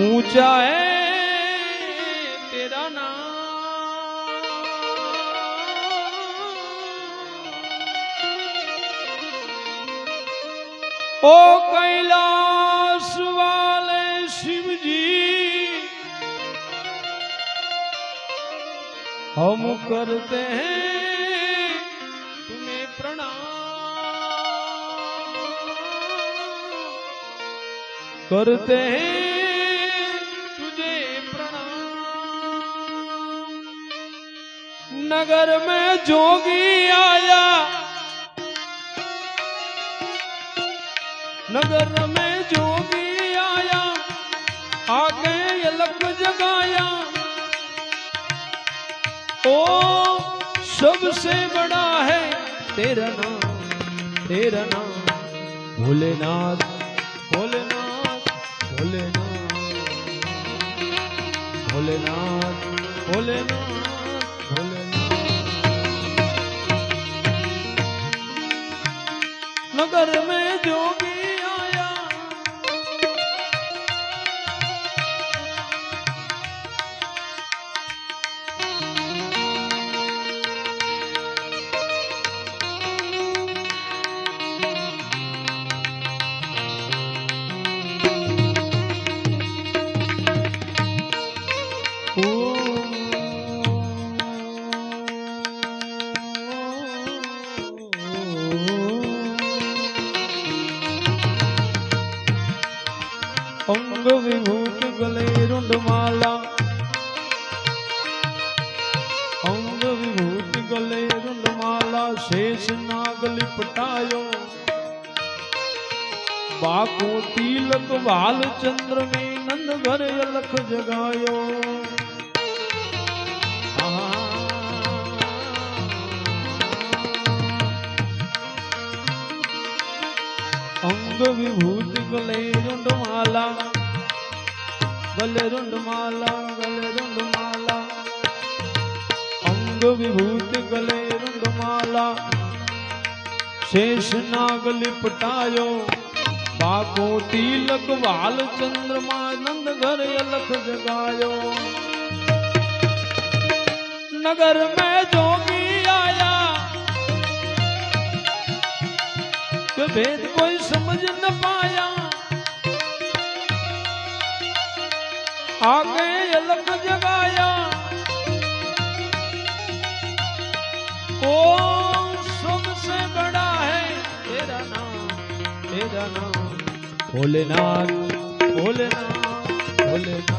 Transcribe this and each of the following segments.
ऊंचा है तेरा नाम ओ कैलाश वाले शिव जी हम करते हैं तुम्हें प्रणाम करते हैं नगर में जोगी आया। नगर में जोगी आया। आगे लक जगाया। ओ, सबसे बड़ा है तेरा नाम तेरा नाम। भोलेनाथ भोलेनाथ भोलेनाथ। भोलेनाथ भोलेनाथ। नगर में जोगी आया અંગ અંગ વિભૂત ગલે રૂંડ માલા, ગલે રૂંડ માલા, ગલે રૂંડ માલા. અંગ વિભૂત ગલે રૂંડ માલા, શેષ નાગ લિપટાયો. બાકો તિલક વાલ ચંદ્રમા નંદ ઘર અલખ જગાયો. નગર મેં જોગી कि भेद कोई समझ न पाया आगे अलग जगाया ओ सबसे बड़ा है तेरा नाम तेरा नाम भोलेनाथ भोलेनाथ भोलेनाथ भोलेनाथ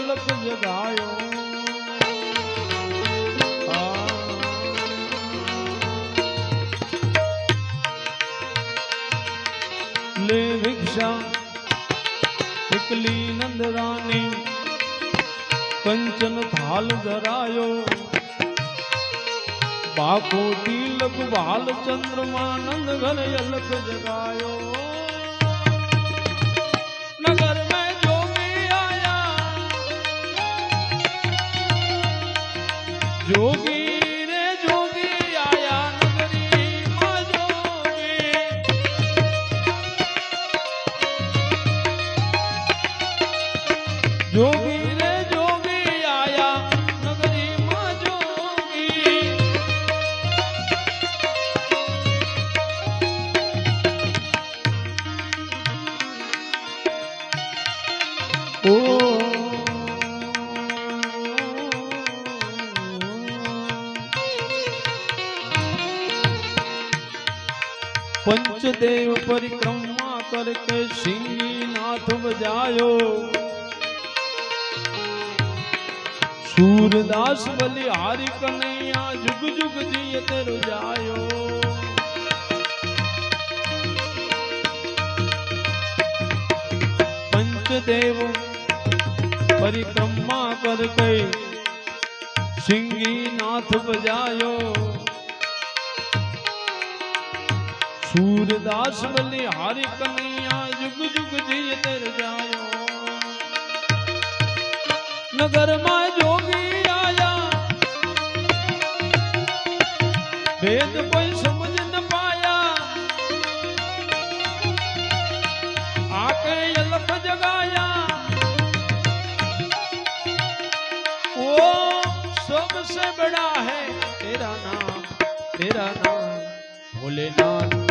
અલક જગાયો. લે ભિક્ષા નીકળી નંદરાની કંચન થાલ ધરાયો બાકો તિલક બાલ ચંદ્રમાનંદ ઘર અલક જગાયો जोगी પંચદેવ પરિક્રમા કરકે સિંગી નાથ બજાયો સૂરદાસ બલિ હારી કનૈયા જુગ જુગ જીય તેરો જાયો પંચદેવ પરિક્રમા કર કઈ સૂરદાસ બલી હારી કનૈયા જુગ જુગ જી તર જાયો નગરમાં જોગી આયા. ભેદ કોઈ સમજ ન પાયા. આકે અલખ જગાયા. ઓ સબસે બડા હૈ, તેરા નામ તેરા નામ, ભોલેનાથ.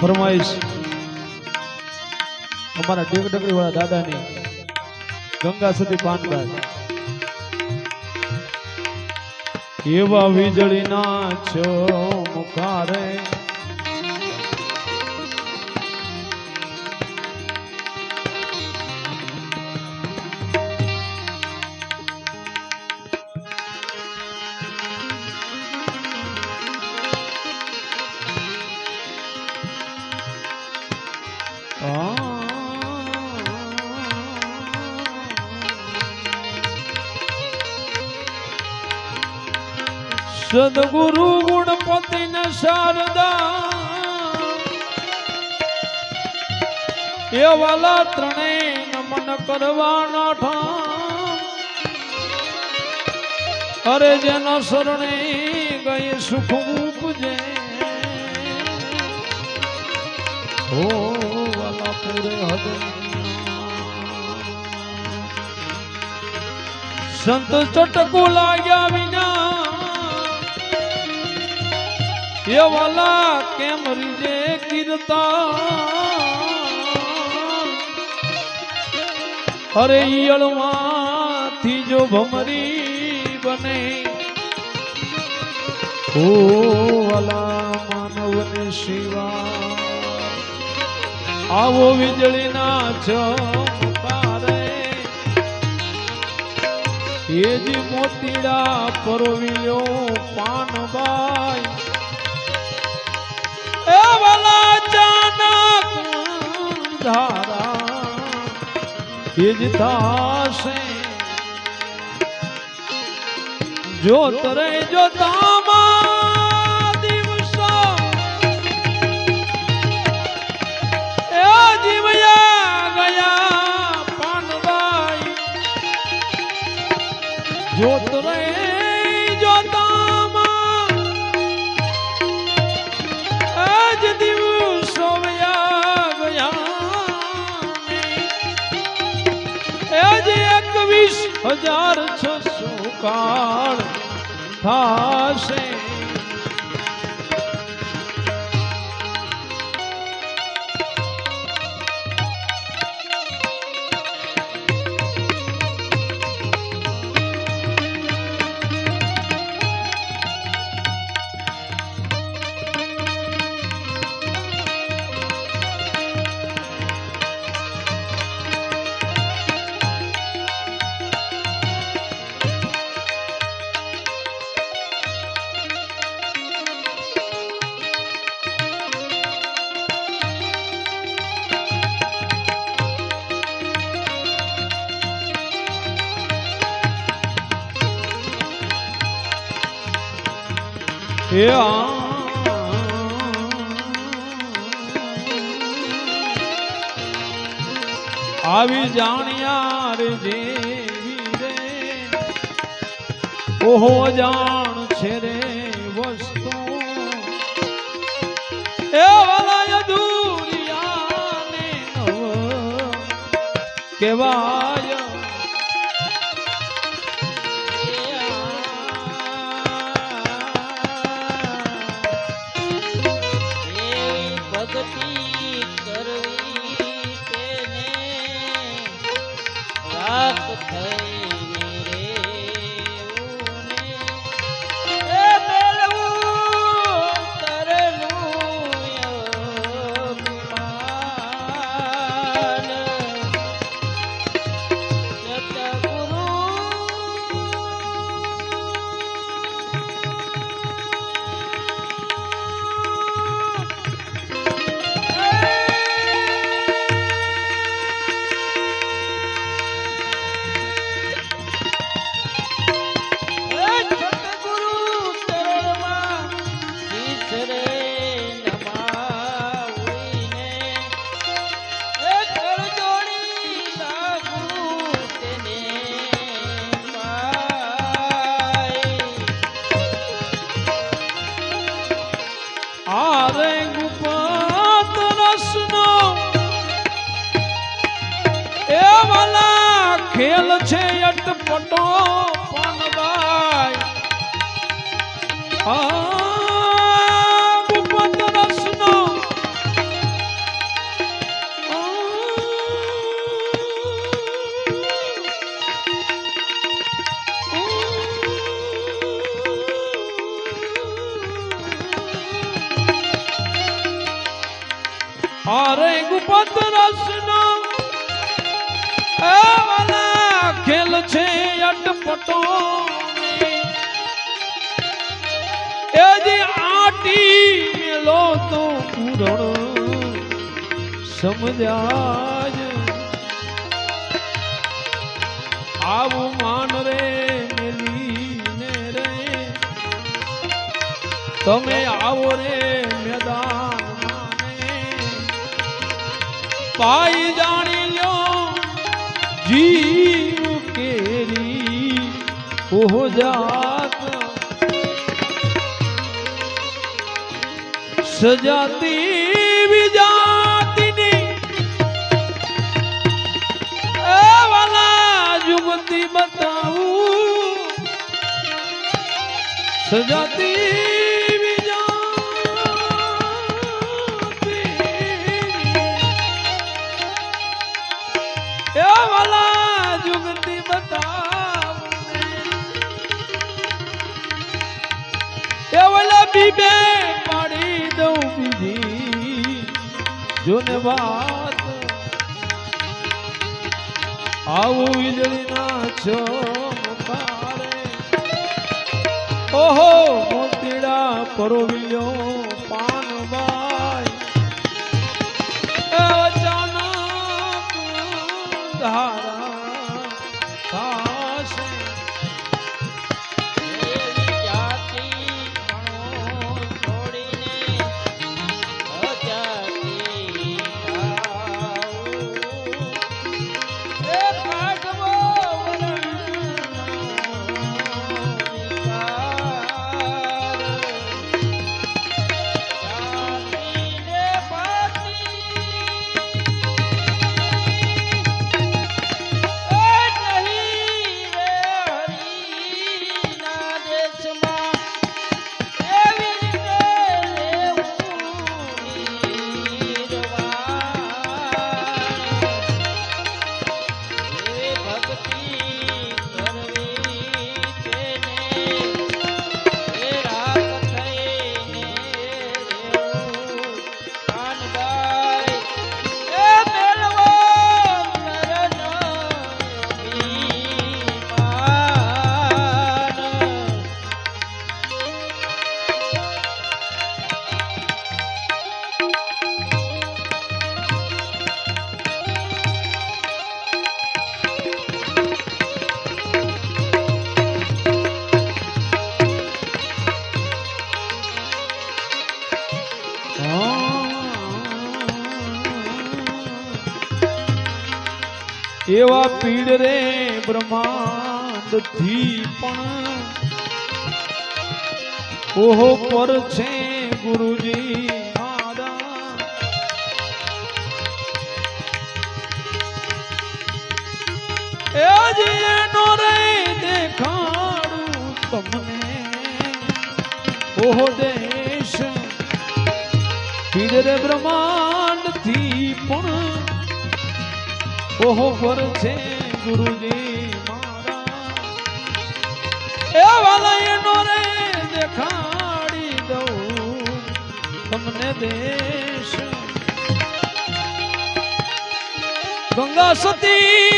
ફરમાઈશ. અમારા ડેગ ડગડી વાળા દાદાની ગંગા સુધી પાનબાદ એવા વીજળીના છો મુખારે સદગુરુ ગુણપતિ ને શારદા. એ વાલા ત્રણેય નમન કરવાના ઠામ અરે જેના શરણે ગઈ સુખ ઉપજે. હો વાલા પૂરે હદે. સંત ચટકુ લાગ્યા વિના એ વાલા કેમ રીજે કીર્તા અરે ઈયળમાંથી જો ભમરી બને ઓ વાલા માનવને શિવા આવો વીજળીના ચમકારે એ જ મોતીડા પરોવિલ્યો પાનબાઈ. એ વાલા ચાનક. ધારા થાશે જો તરે જો તામા એકવીસ હજાર છસો કાળ થાશે? એ આવી જાણ્યા જેવી રે. ઓહો, જાણ છે રે વસ્તુ. એ વાલા અધૂરિયાને નવ. કેવાય અટપટો પાનબાઈ આ ગુપત રસનો અરે ગુપત રસનો એ વાલા ખેલ છે અટપટો. એ જે આટી મેલો તો પૂરણ સમજાજ. આવું માન રે મેલીને રે. તમે આવો રે મેદાન પાઈ જાણી લ્યો ઓહો જાત સજાતી વિજાતિની. વાલા જુગતી બતાવું. સજાતી જોને વાત. આવું વીજળીના છો ઓહો મોતીડા પરોવ્યો પાનબાઈ અચાનક ધારા એવા પીડ રે બ્રહ્માંડથી પણ. ઓહો, પર છે ગુરુજી દેખાડું તમને. દેશ. બ્રહ્માંડથી પણ. ઓહો પર છે ગુરુજી મારા. એ વાલા રે દેખાડી દઉં. તમને દેશ. ગંગા સતી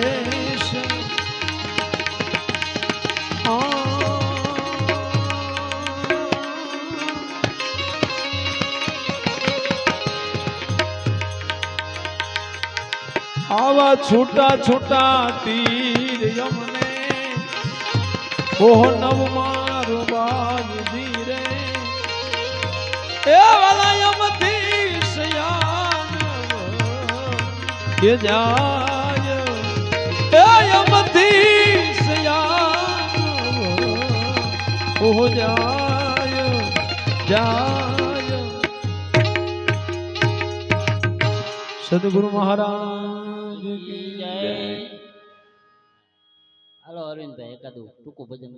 છૂટા છૂટા તીર યમને. ઓહો નવ મારો બાજ ધીરે. એ વાલા યમથી સયાન કે જાય. એ યમથી સયાન ઓહો, જાય. જાય. સદગુરુ મહારાજ. અરવિંદભાઈ એકાદું ટૂંકું ભજન